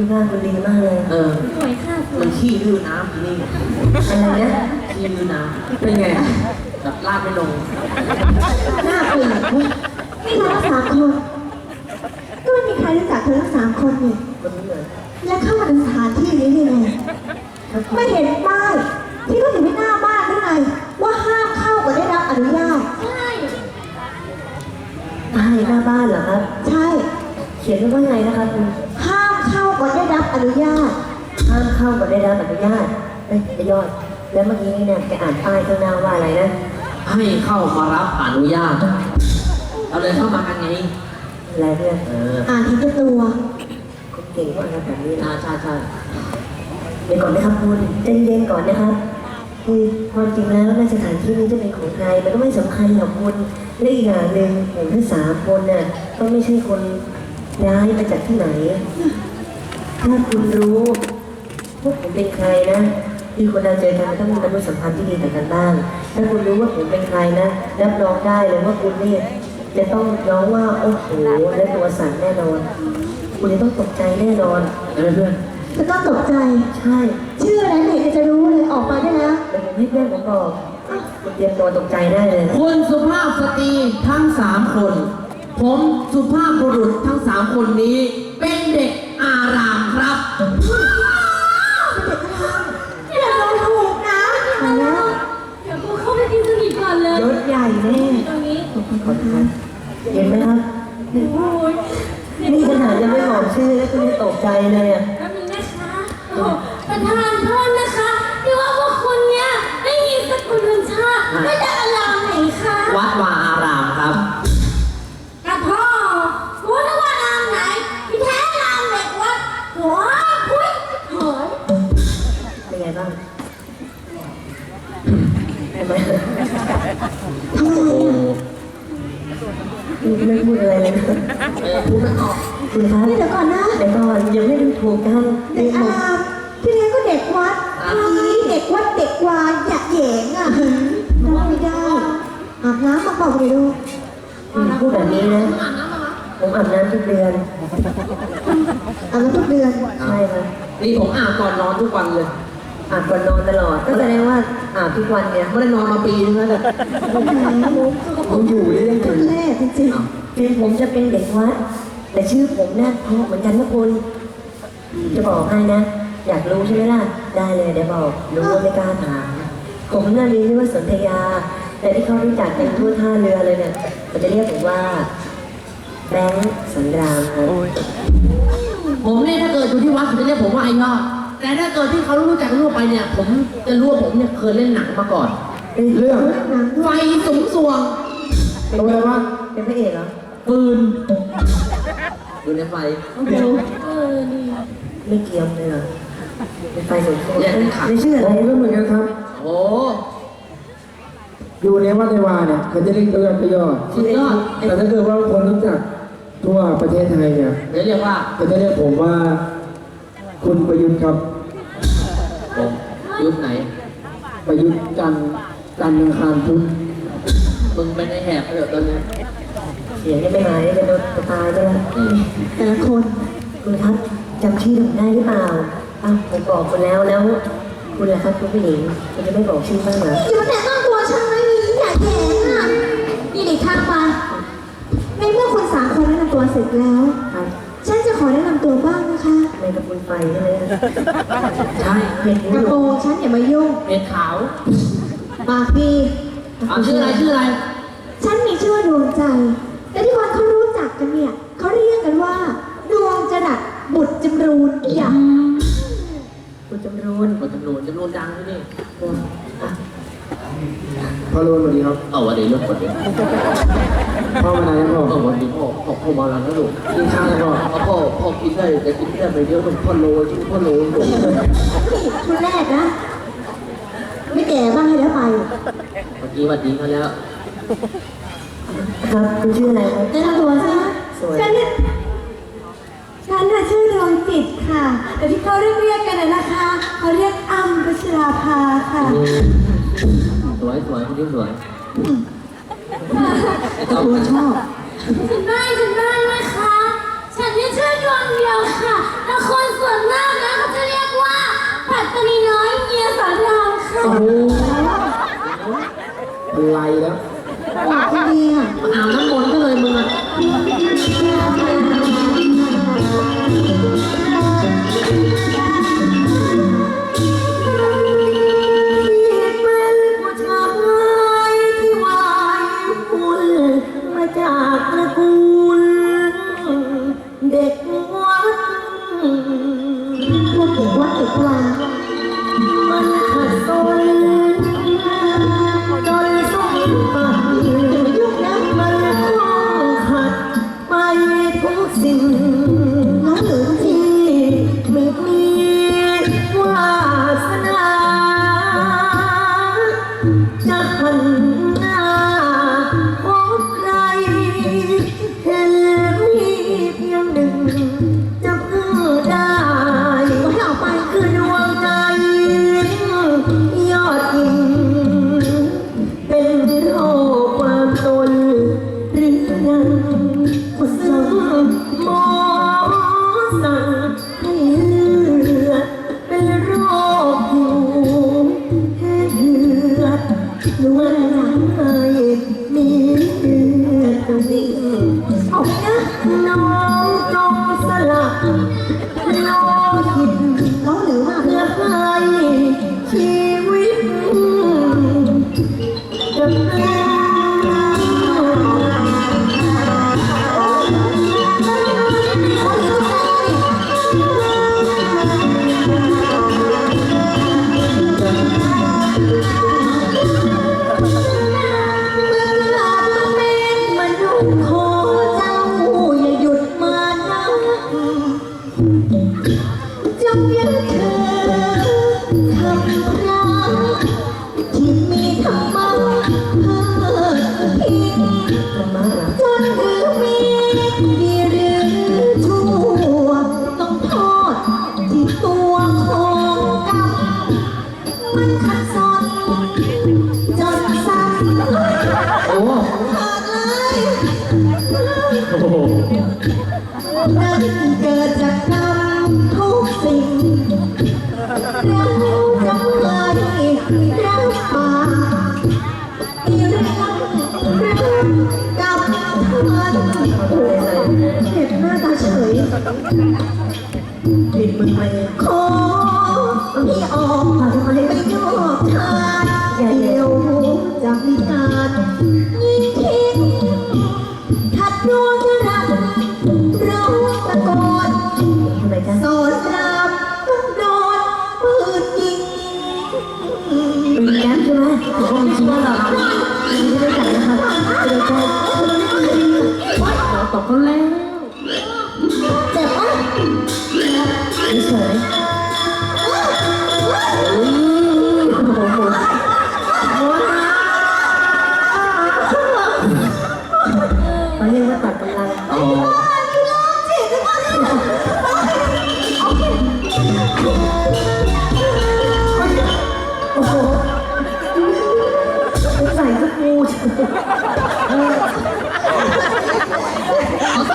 คุณหน้าคุณดีมากเลยเออ สวยค่ะสวมัยนขี้ดื้อน้ำทีนี่อะไรนะขี้ดื้อน้เป็นไงำแบบลาดไม่ลง หน้าเปลี่ยนเว้ยนี่เราทั้งสามคนก็ไม่มีใครรู้จักเธอทั้งสามคนนี่คนนี้เหรอและเข้ามาในสถานที่นี้ได้ไงไม่เห็นป้ายที่เขาอยู่ที่หน้าบ้านหรือไงว่าห้ามเข้าก่อนได้รับอนุญาตใช่ตายหน้าบ้านเหรอครับ ใช่ เขียนไว้ว่าไงนะครับคุณห้ามเข้าก่ อนได้รับอนุญาตห้ามเข้าก่อนได้รับอนุญาตเอ้ยไอ้ยอด แล้วเมื่อกี้นี่เนี่ยแกอ่านป้ายข้างหน้าว่าอะไรนะ ให้เข้ามารับอนุญาตเราเลยเข้ามากันไง อะไรเพื่อนเอออ่านทีละตัวคุณเก่งมากครับแบบนี้นะอ่าใช่ใช่เดี๋ยวก่อนนะครับคุณใจเย็นๆก่อนนะครับคือความจริงแล้วในสถานที่นี้จะเป็นของใครมันก็ไม่สำคัญหรอกคุณและอีกอย่างหนึ่งผมทั้งสามคนน่ะก็ไม่ใช่คนย้ายมาจากที่ไหน ถ้าคุณรู้ว่าผมเป็นใครนะคือคนเราเจอกันมันต้องมีมนุษยสัมพันธ์ที่ดีต่อกันบ้าง ถ้าคุณรู้ว่าผมเป็นใครนะรับรองได้เลยว่าคุณเนี่ยจะต้องร้องว่าโอ้โหและตัวสั่นแน่นอน คุณจะต้องตกใจแน่นอนเออเพื่อนจะต้องตกใจ ใช่ชื่ออะไรไม่เห็นจะรู้เลยออกมาได้แล้วแต่ผมให้เพื่อนผมบอกคุณเตรียมตัวตกใจได้เลยคุณสุภาพสตรีทั้งสามคน ผมสุภาพบุรุษทั้งสามคนนี้ เป็นเด็กอารามครับ นี่เราโดนถูกนะมาแล้ว เดี๋ยวกูเข้าไปที่สนิทก่อนเลย ยศใหญ่แน่ ตรงนี้ ขอบคุณครับเห็นไหมครับ โอ้ย นี่ขนาดยังไม่บอกชื่อแล้วคุณยังตก ใจเลยอะแป๊บนึงนะคะโอ้ประธานโทษนะคะที่ว่าพวกคุณเนี่ยไม่มีสกุลเงินชาติไม่ได้อารามไหนคะวัดวาอารามครับกระพ่อกูนึกว่ารามไหนที่แท้รามเหล็กวัดหัวพุ้ยเฮ้ยเป็นไงบ้างทำไมโอ้โหคุณไม่พูดอะไรเลยนะเออพูดไม่ออก คุณครับนี่เดี๋ยวก่อนนะเดี๋ยวก่อนยังไม่ดูถูกกันเด็กอารามที่นี่ก็เด็กวัดนี่เด็กวัดเด็กวานอยากแหยงอะรับไม่ได้อาบน้ำมาเปล่าเลยลูกคุณพูดแบบนี้นะอ่านน้ำมาผมอาบน้ำทุกเดือนอาบน้ำทุกเดือนใช่ครับนี่ผมอาบก่อนนอนทุกวันเลยอาบก่อนนอนตลอด ก็แสดงว่าอาบทุกวันเนี่ยไม่ได้นอนมาปีนึงแล้วเนี่ยผมอยู่ได้ยังไงทุเล่จริงถึงผมจะเป็นเด็กวัด แต่ชื่อผมเนี่ยเพราะเหมือนกันนะคุณ จะบอกให้นะ อยากรู้ใช่ไหมล่ะ ได้เลยเดี๋ยวบอก รู้ว่าไม่กล้าถาม ผมน่าเรียนชื่อว่าสนธยา แต่ที่เขารู้จักกันทั่วท่าเรือเลยเนี่ยเขาจะเรียกผมว่าแบงค์สันรามครับผมเนี่ยถ้าเกิดอยู่ที่วัดผมจะเรียกผมว่าไอ้ยอดแต่ถ้าเกิดที่เขารู้จักกันทั่วไปเนี่ย ผมจะรู้ว่าผมเนี่ยเคยเล่นหนังมาก่อน เรื่องๆหนังไฟสูงสวง เป็นไงวะเป็นพระเอกเหรอปืน อยู่ในไฟเออนี่ไม่เกี่ยวเลยเหรอเป็นไฟสูงสุดเรียกเป็นขันไม่เชื่อผเลมยก็เหมือนกันครับ โอ้อยู่ในวัดในวาเนี่ยเขาจะเรียกตัวย่อตัวย่อสุดยอดแต่ถ้าเกิดว่าคนรู้จักทั่วประเทศไทยเนี่ยเดี๋ยวเรียกว่าก็จะเรียกผมว่า คุณประยุทธ์ครับผมยุคไหน ประยุทธ์จันทร์จันทร์อังคารพุธมึงเป็นไอ้แหบเถอะตอนนี้ เสียงยังไม่หายจะโดนจะตายไปแล้วอืมแต่ละคนคุณครับจำชื่อผมได้หรือเปล่าอ้าวผมบอกคุณแล้วแล้ว คุณล่ะครับคุณผู้หญิงคุณจะไม่บอกชื่อบ้างเหรออยู่แต่ต้องตัวฉันไม่มีอยากแหยงอะนี่เด็กข้างมาในเมื่อคุณสามคนแนะนำตัวเสร็จแล้ว ครับฉันจะขอแนะนำตัวบ้างนะคะในกระพุนไฟใช่ไหมใช่เห็นกระโปรงฉันอย่ามายุ่งเป็นขาวปากดีเอาชื่ออะไรชื่ออะไร ฉันมีชื่อว่าดวงใจ แต่ที่คนเขารู้จักกันเนี่ยเขาเรียกกันว่า ดวงจรัสบุตรจำรูนอย่างคุณจำรูนคนจำนวนจำนวนดังที่นี่อะพ่อรู้สวัสดีครับเอาวันนี้เรื่องคนเดียวพ่อมานานยังพ่อเอาวันนี้พ่อพ่อพ่อมาแล้วนะลูกกินข้าวแล้วพ่อเอาพ่อพ่อกินได้แต่กินได้ไปเดียวมันพ่อโลชื่อพ่อโลหลงนี่ชุดแรกนะ ไม่แก่บ้างให้แล้วไปเมื่อกี้วันดีเขาแล้ว ครับคุณชื่ออะไรครับ แนะนำตัวซะสวย ฉันเนี่ยฉันน่ะชื่อดวงจิตค่ะ แต่ที่เขาเรียกเรียกกันน่ะนะคะ เขาเรียกอ้ำพัชราภาค่ะ สวยสวยคนนี้สวยตัวชอบ ฉันได้ฉันได้นะคะ ฉัฉันเนี่ยชื่อดวงเดียวค่ะ แต่คนส่วนมากนะเขาจะเรียกว่าปัตตานีน้อยเมียสอนรามค่ะ โอ้โหอะไรแล้วปาก คน ซึ่